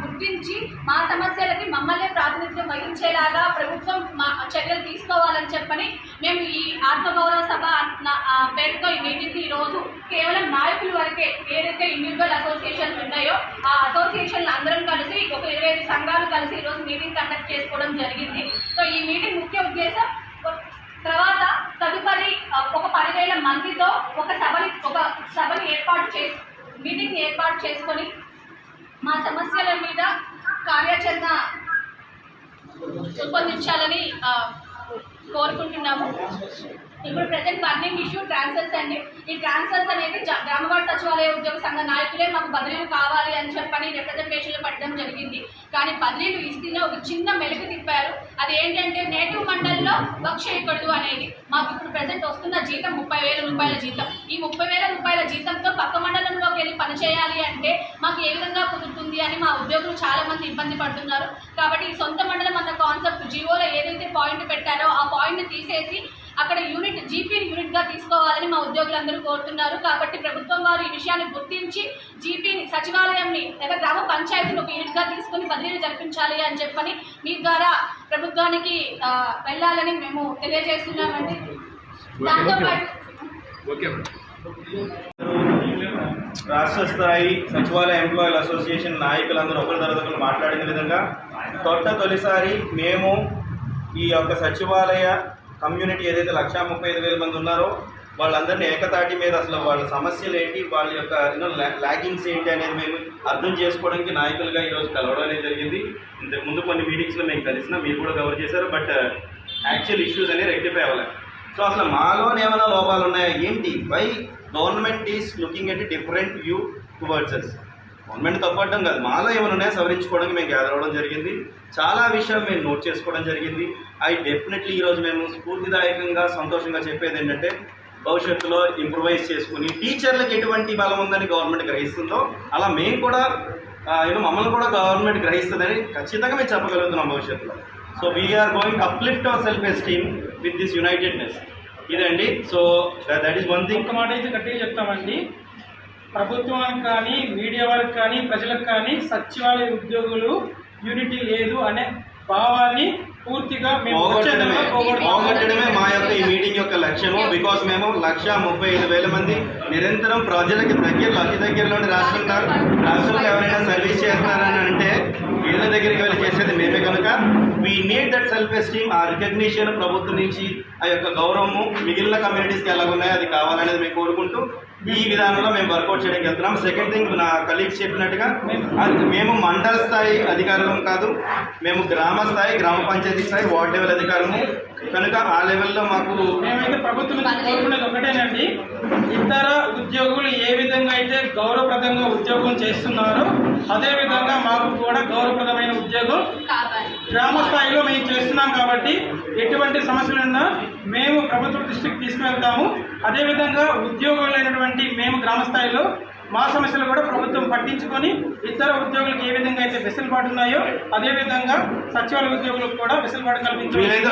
గుర్తించి మా సమస్యలకి మమ్మల్నే ప్రాతినిధ్యం వహించేలాగా ప్రభుత్వం మా చర్యలు తీసుకోవాలని చెప్పని మేము ఈ ఆత్మగౌరవ సభ పేరుతో ఈ మీటింగ్ ఈరోజు కేవలం నాయకుల వరకే ఏదైతే ఇండివిజువల్ అసోసియేషన్స్ ఉన్నాయో ఆ అసోసియేషన్లు అందరం కలిసి ఒక ఇరవై ఐదు సంఘాలు కలిసి ఈరోజు మీటింగ్ కండక్ట్ చేసుకోవడం జరిగింది. సో ఈ మీటింగ్ ముఖ్య ఉద్దేశం తర్వాత తదుపరి ఆ, ఒక పదివేల మందితో ఒక సభని ఒక సభని ఏర్పాటు చేసి మీటింగ్ ఏర్పాటు చేసుకొని మా సమస్యల మీద కార్యాచరణ రూపొందించాలని కోరుకుంటున్నాము. ఇప్పుడు ప్రజెంట్ బర్నింగ్ ఇష్యూ ట్రాన్స్ఫర్స్ అండి. ఈ ట్రాన్స్ఫర్స్ అనేది గ్రామవాడ సచివాలయ ఉద్యోగ సంఘ నాయకులే మాకు బదిలీలు కావాలి అని చెప్పని రిప్రజెంటేషన్లు పెట్టడం జరిగింది. కానీ బదిలీలు ఇస్తేనే ఒక చిన్న మెలుగు తిప్పారు. అది ఏంటంటే నేటివ్ మండలిలో వర్క్ చేయకూడదు అనేది. మాకు ఇప్పుడు ప్రజెంట్ వస్తున్న జీతం ముప్పై వేల రూపాయల జీతం. ఈ ముప్పై వేల రూపాయల జీతంతో పక్క మండలంలోకి వెళ్ళి పని చేయాలి అంటే మాకు ఏ విధంగా కుదురుతుంది అని మా ఉద్యోగులు చాలామంది ఇబ్బంది పడుతున్నారు. కాబట్టి ఈ సొంత మండలం అన్న కాన్సెప్ట్ జియోలో ఏదైతే పాయింట్ పెట్టారో ఆ పాయింట్ జీపీని యూనిట్గా తీసుకోవాలని మా ఉద్యోగులందరూ కోరుతున్నారు. కాబట్టి ప్రభుత్వం వారు ఈ విషయాన్ని గుర్తించి జీపీని సచివాలయంని లేదా గ్రామ పంచాయతీని ఒక యూనిట్గా తీసుకొని బదిలీలు జరిపించాలి అని చెప్పని మీ ద్వారా ప్రభుత్వానికి వెళ్ళాలని మేము తెలియజేస్తున్నామండి. దాంతోపాటు రాష్ట్ర స్థాయి సచివాలయ ఎంప్లాయీల అసోసియేషన్ నాయకులందరూ ఒకరి తర్వాత ఒకరు మాట్లాడిన విధంగా తొట్ట తొలిసారి మేము ఈ యొక్క సచివాలయ కమ్యూనిటీ ఏదైతే లక్షా ముప్పై ఐదు వేల మంది ఉన్నారో వాళ్ళందరినీ ఏకతాటి మీద అసలు వాళ్ళ సమస్యలు ఏంటి వాళ్ళ యొక్క యూనో ల్యాగింగ్స్ ఏంటి అనేది మేము అర్థం చేసుకోవడానికి నాయకులుగా ఈరోజు కలవడం అనేది జరిగింది. ఇంతకు ముందు కొన్ని మీటింగ్స్లో మేము కలిసినా మీరు కూడా కవర్ చేశారు బట్ యాక్చువల్ ఇష్యూస్ అనేవి రెక్టిఫై అవ్వాలి సో అసలు మాలోనే ఏమైనా లోపాలు ఉన్నాయా? ఏంటి? Why government is looking at different view towards us government తప్పడం కాదు. మాలో ఏమైనా ఉన్నాయో? సవరించుకోవడానికి మేము గ్యాదర్ అవ్వడం జరిగింది. చాలా విషయాలు మేము నోట్ చేసుకోవడం జరిగింది. అవి డెఫినెట్లీ ఈరోజు మేము స్ఫూర్తిదాయకంగా సంతోషంగా చెప్పేది ఏంటంటే భవిష్యత్తులో ఇంప్రూవైజ్ చేసుకుని టీచర్లకు ఎటువంటి బలం ఉందని గవర్నమెంట్ గ్రహిస్తుందో అలా మేము కూడా యూనో మమ్మల్ని కూడా గవర్నమెంట్ గ్రహిస్తుందని ఖచ్చితంగా మేము చెప్పగలుగుతున్నాం భవిష్యత్తులో. So we're going uplift our self esteem with this unitedness ఇదండి. So that is one thing ఒక మాట అయితే గట్టిగా చెప్తామండి. ప్రభుత్వానికి కానీ మీడియా వారికి కానీ ప్రజలకు కానీ సచివాలయ ఉద్యోగులు యూనిటీ లేదు అనే భావాన్ని పూర్తిగా పోగొట్టడమే. మా యొక్క ఈ మీటింగ్ యొక్క లక్ష్యము. బికాస్ మేము లక్ష ముప్పై ఐదు వేల మంది నిరంతరం ప్రజలకి దగ్గరలో అతి దగ్గరలోని రాష్ట్రంలో రాష్ట్రంలో ఎవరైనా సర్వీస్ చేస్తున్నారని అంటే వీళ్ళ దగ్గరికి వెళ్ళి చేసేది మేమే కనుక. We need that self esteem ఆ రికగ్నిషన్ ప్రభుత్వం నుంచి ఆ యొక్క గౌరవము మిగిలిన కమ్యూనిటీస్కి ఎలా ఉన్నాయో అది కావాలనేది మేము కోరుకుంటూ ఈ విధానంలో మేము వర్కౌట్ చేయడానికి వెళ్తున్నాం. సెకండ్ థింగ్ నా కలీగ్స్ చెప్పినట్టుగా మేము మండల స్థాయి అధికారులం కాదు. మేము గ్రామ స్థాయి గ్రామ పంచాయతీ స్థాయి వార్డ్ లెవెల్ అధికారము కనుక ఆ లెవెల్లో మాకు మేమైతే ప్రభుత్వం కోరుకునేది ఒకటేనండి. ఇతర ఉద్యోగులు ఏ విధంగా అయితే గౌరవప్రదంగా ఉద్యోగం చేస్తున్నారో అదే విధంగా మాకు కూడా గౌరవప్రదమైన ఉద్యోగం గ్రామ స్థాయిలో మేము చేస్తున్నాం కాబట్టి ఎటువంటి సమస్యలున్నా మేము ప్రభుత్వ దృష్టికి తీసుకువెళ్తాము. అదేవిధంగా ఉద్యోగులైనటువంటి మేము గ్రామ స్థాయిలో మా సమస్యలు కూడా ప్రభుత్వం పట్టించుకొని ఇతర ఉద్యోగులకు ఏ విధంగా అయితే వెసులుబాటు ఉన్నాయో అదేవిధంగా సచివాలయ ఉద్యోగులకు కూడా వెసులుబాటు వీలైతే